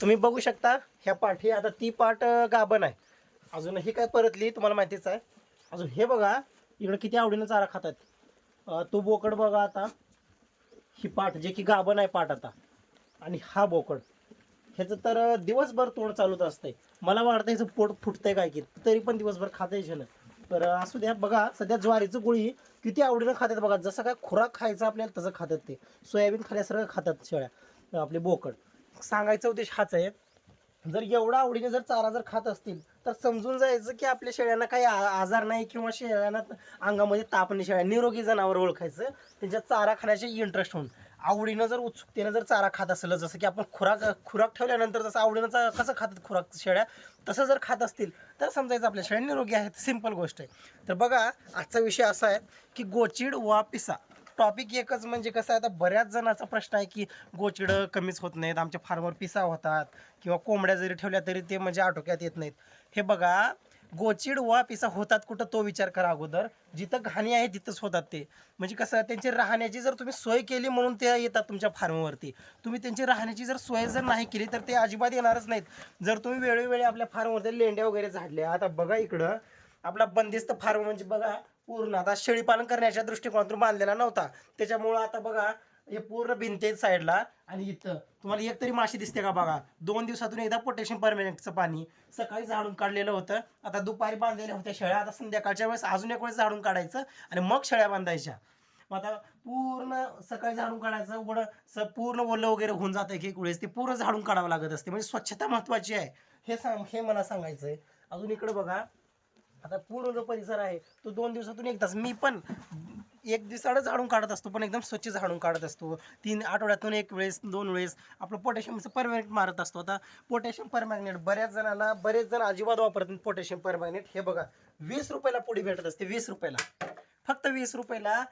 तुम्ही बघू शकता ह्या पाठी आता ती पाठ गाभण आहे. अजून ही काय परतली तुम्हाला माहितीच आहे. अजून हे बघा इकडं किती आवडीनं चारा खातात तू तो बोकड बघा आता. ही पाठ जे की गाभण आहे पाठ आता. आणि हा बोकड. ह्याचं तर दिवसभर तोंड चालूच असतंय. मला वाटतं ह्याचं पोट फुटतंय काय की तरी पण दिवसभर खाता यायचं ना तर असू द्या बघा सध्या ज्वारीचं गोळी किती आवडीनं खातात बघा. जसं काय खुराक खायचा आपल्याला तसं खातात ते. सोयाबीन खाल्यासारखं खातात शेळ्या आपले बोकड. सांगायचा उद्देश हाच आहे. जर एवढा आवडीने जर चारा जर खात असतील तर समजून जायचं की आपल्या शेळ्यांना काही आ- आजार नाही किंवा शेळ्यांना अंगामध्ये ताप नाही शेळ्या निरोगी जनावर ओळखायचं. त्यांच्या चारा खाण्याचे इंटरेस्ट होऊन. आवडीनं जर उत्सुकतेनं जर चारा खात असेल जसं की आपण खुराक खुराक ठेवल्यानंतर जसं आवडीनं कसं खातात खुराक शेळ्या तसं जर खात असतील तर समजायचं आपल्या शेळ्या निरोगी आहेत. सिंपल गोष्ट आहे. तर बघा आजचा विषय असा आहे की गोचिड वा पिसा. टॉपिक एकच म्हणजे कसं आहे आता बऱ्याच जणांचा प्रश्न आहे की गोचिडं कमीच होत नाहीत आमच्या फार्मवर पिसा होतात किंवा कोंबड्या जरी ठेवल्या तरी ते म्हणजे आटोक्यात येत नाहीत. हे बघा गोचिड वा पिसा होतात कुठं तो विचार करा अगोदर. जिथं घाणी आहे तिथंच होतात ते. म्हणजे कसं त्यांची राहण्याची जर तुम्ही सोय केली म्हणून ते येतात तुमच्या फार्मवरती. तुम्ही त्यांची राहण्याची जर सोय जर नाही केली तर ते अजिबात येणारच नाहीत. जर तुम्ही वेळोवेळी आपल्या फार्मवरती लेंड्या वगैरे झाडल्या आता बघा इकडं आपला बंदिस्त फार्म म्हणजे बघा पूर्ण. आता शेळीपालन करण्याच्या दृष्टिकोनातून बांधलेला नव्हता. त्याच्यामुळं आता बघा हे पूर्ण भिंतेत साईडला आणि इथं. तुम्हाला एक तरी माशी दिसते का बघा? दोन दिवसातून एकदा पोटॅशियम परमॅनेंटचं पाणी. सकाळी झाडून काढलेलं होतं. आता दुपारी बांधलेल्या होत्या शेळ्या. आता संध्याकाळच्या वेळेस अजून एक वेळेस झाडून काढायचं आणि मग शेळ्या बांधायच्या. मग आता पूर्ण सकाळी झाडून काढायचं उघडं स पूर्ण ओलं वगैरे होऊन जातं एक एक वेळेस. ते पूर्ण झाडून काढावं लागत असते. म्हणजे स्वच्छता महत्त्वाची आहे. हे सांग हे मला सांगायचं आहे अजून इकडं बघा. आता पूर्ण जो परिसर आहे तो दोन दिवसातून एकदाच मी पण एक दिवसाडं झाडून काढत असतो पण एकदम स्वच्छ झाडून काढत असतो. तीन आठवड्यातून एक वेळेस दोन वेळेस आपलं पोटॅशियमचं परमॅग्नेट मारत असतो. आता पोटॅशियम परमॅग्नेट बऱ्याच जणांना बरेच जण अजिबात वापरत पोटॅशियम परमॅग्नेट हे बघा वीस रुपयाला पुढे भेटत असते वीस रुपयाला. फक्त वीस रुपयाला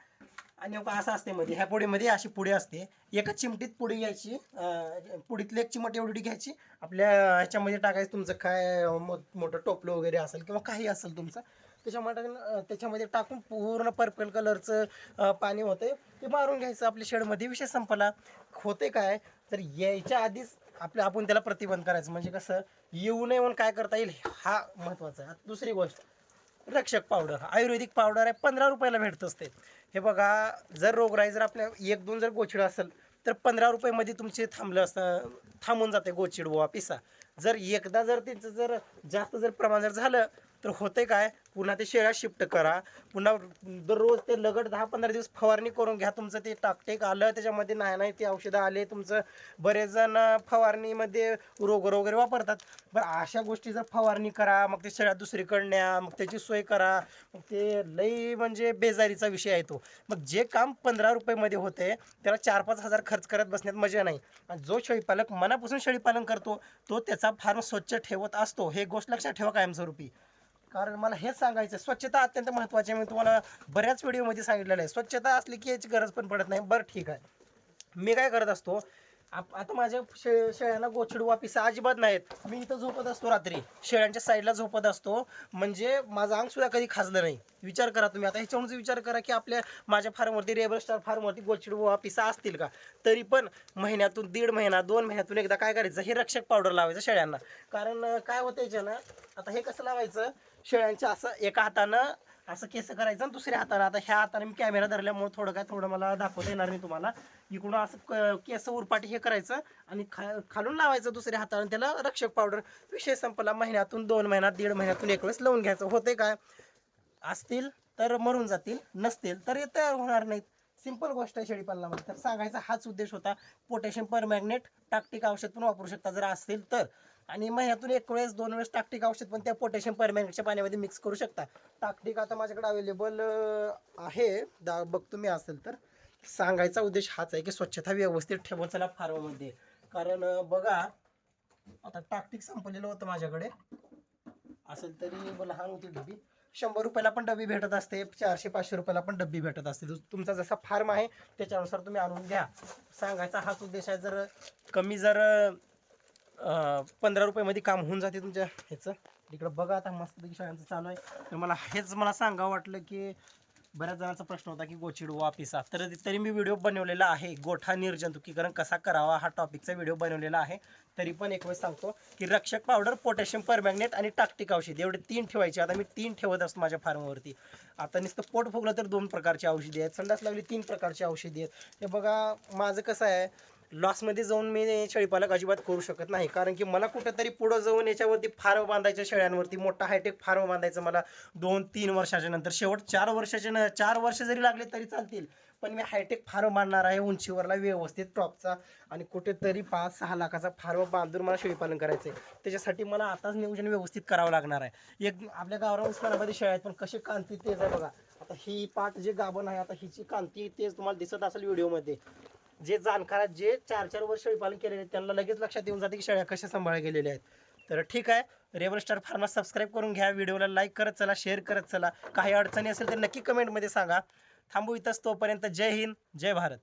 आणि असं असते मध्ये ह्या पुडीमध्ये अशी पुडी असते. एका चिमटीत पुडी घ्यायची पुडीतली एक चिमट एवढी घ्यायची. आपल्या ह्याच्यामध्ये टाकायचं तुमचं काय मोठं टोपलं वगैरे असेल किंवा काही असेल तुमचं त्याच्यामध्ये त्याच्यामध्ये टाकून पूर्ण पर्पल कलरचं पाणी होते ते मारून घ्यायचं आपल्या शेडमध्ये विषय संपला. होते काय? तर यायच्या आधीच आपल्या आपण त्याला प्रतिबंध करायचं. म्हणजे कसं येऊ नये म्हणून काय करता येईल? हा महत्त्वाचा आहे. दुसरी गोष्ट रक्षक पावडर. आयुर्वेदिक पावडर आहे पंधरा रुपयाला भेटत असते हे बघा जर रोगराई जर आपल्या एक दोन जर गोचिड असेल तर पंधरा रुपयामध्ये तुमचे थांबलं असतं थांबून जाते गोचिड बुवा पिसा. जर एकदा जर त्यांचं जर जास्त जर प्रमाण जर झालं तर होते काय? पुन्हा ते शेळ्या शिफ्ट करा. पुन्हा दररोज ते लगट दहा पंधरा दिवस फवारणी करून घ्या. तुमचं ते टाकटेक आलं त्याच्यामध्ये नाही नाही ते औषधं आले तुमचं बरेच जण फवारणीमध्ये रोग वगैरे वापरतात. बरं अशा गोष्टी जर फवारणी करा मग ते शेळ्या दुसरीकडे न्या मग त्याची सोय करा. मग ते लई म्हणजे बेजारीचा विषय आहे तो. मग जे काम पंधरा रुपयेमध्ये होते त्याला चार पाच हजार खर्च करत बसण्यात मजा नाही. आणि जो शेळीपालक मनापासून शेळीपालन करतो तो त्याचा फार्म स्वच्छ ठेवत असतो. हे गोष्ट लक्षात ठेवा कायमस्वरूपी. कारण मला हेच सांगायचं आहे, स्वच्छता अत्यंत महत्त्वाची आहे. मी तुम्हाला बऱ्याच व्हिडिओमध्ये सांगितलेलं आहे. स्वच्छता असली की याची गरज पण पडत नाही. बरं ठीक आहे. मी काय करत असतो आप आता माझ्या शे शेळ्यांना गोचिड वापिसा अजिबात नाहीत. मी इथं झोपत असतो रात्री. शेळ्यांच्या साईडला झोपत असतो. म्हणजे माझं अंग सुद्धा कधी खाजलं नाही. विचार करा तुम्ही. आता ह्याच्यावरून विचार करा की आपल्या माझ्या फार्मवरती रेबल स्टार फार्मवरती गोचिड वापिसा असतील का? तरी पण महिन्यातून दीड महिना दोन महिन्यातून एकदा काय करायचं? हे रक्षक पावडर लावायचं शेळ्यांना. कारण काय होतं याच्यानं? आता हे कसं लावायचं? शेळ्यांच्या असं एका हातानं असं केस करायचं आणि दुसऱ्या हाताने. आता ह्या हाताने मी कॅमेरा धरल्यामुळे थोडं काय थोडं मला दाखवता येणार नाही तुम्हाला. इकडून असं क- केस उरपाटी हे करायचं आणि खा खालून लावायचं दुसऱ्या हाताने त्याला रक्षक पावडर विषय संपला. महिन्यातून दोन महिन्यात दीड महिन्यातून एक वेळेस लावून घ्यायचं. होते काय? असतील तर मरून जातील नसतील तर हे तयार होणार नाहीत. सिंपल गोष्ट आहे शेळीपालनामध्ये. तर सांगायचा हाच उद्देश होता पोटॅशियम परमॅग्नेट टाकटिक औषध पण वापरू शकता. जर असतील तर. आणि महिन्यातून एक वेळेस दोन वेळेस टाकटिक औषध पण त्या पोटॅशियम परमॅनेटच्या पाण्यामध्ये मिक्स करू शकता. टाकटिक आता माझ्याकडे अवेलेबल आहे. दा बघ तुम्ही असेल तर. सांगायचा उद्देश हाच आहे की स्वच्छता व्यवस्थित ठेवा चला फार्ममध्ये. कारण बघा आता टाकटिक संपलेलं होतं माझ्याकडे. असेल तरी लहान होती डबी शंभर रुपयाला पण डबी भेटत असते चारशे पाचशे रुपयाला पण डबी भेटत असते. तुमचा जसा फार्म आहे त्याच्यानुसार तुम्ही आणून घ्या. सांगायचा हाच उद्देश आहे जर कमी जर पंधरा रुपयामध्ये काम होऊन जाते तुमच्या ह्याचं. इकडं बघा आता मस्तपैकी शाळांचं चालू आहे. तर मला हेच मला सांगावं वाटलं की बऱ्याच जणांचा प्रश्न होता की गोचिड वापिसा तर तरी मी व्हिडिओ बनवलेला आहे. गोठा निर्जंतुकीकरण कसा करावा हा टॉपिकचा व्हिडिओ बनवलेला आहे. तरी पण एक वेळेस सांगतो की रक्षक पावडर पोटॅशियम परमॅग्नेट आणि टाक्टिक औषधी एवढे तीन ठेवायचे. आता मी तीन ठेवत असतो माझ्या फार्मवरती आता नुसतं पोट फुगलं तर दोन प्रकारची औषधी आहेत. संडास लागली तीन प्रकारची औषधी आहेत. हे बघा माझं कसं आहे लॉसमध्ये जाऊन मी शेळीपालक अजिबात करू शकत नाही. कारण की मला कुठंतरी पुढं जाऊन याच्यावरती फार्म बांधायच्या शेळ्यांवरती मोठा हायटेक फार्म बांधायचं मला दोन तीन वर्षाच्या नंतर. शेवट चार वर्षाच्या न चार वर्ष जरी लागले तरी चालतील पण मी हायटेक फार्म बांधणार आहे उंचीवरला व्यवस्थित टॉपचा आणि कुठेतरी पाच सहा लाखाचा फार्म बांधून मला शेळीपालन करायचं आहे त्याच्यासाठी मला आताच नियोजन व्यवस्थित करावं लागणार आहे. एक आपल्या गावाला उस्मानाबादी शेळ्या आहेत पण कशी कांती तेज आहे बघा. आता ही पाठ जे गाभण आहे आता हिची कांती तेज तुम्हाला दिसत असेल व्हिडिओमध्ये जे जाणकार जे चार चार वर्ष शेळीपालन केलेले आहेत त्यांना लगेच लक्षात येऊन जाते की शेळ्या कशा सांभाळल्या गेलेल्या आहेत. तर ठीक आहे रेबल स्टार फार्मा सबस्क्राईब करून घ्या व्हिडिओला लाईक करत चला शेअर करत चला. काही अडचणी असेल तर नक्की कमेंटमध्ये सांगा. थांबू इथंच तोपर्यंत जय हिंद जय भारत.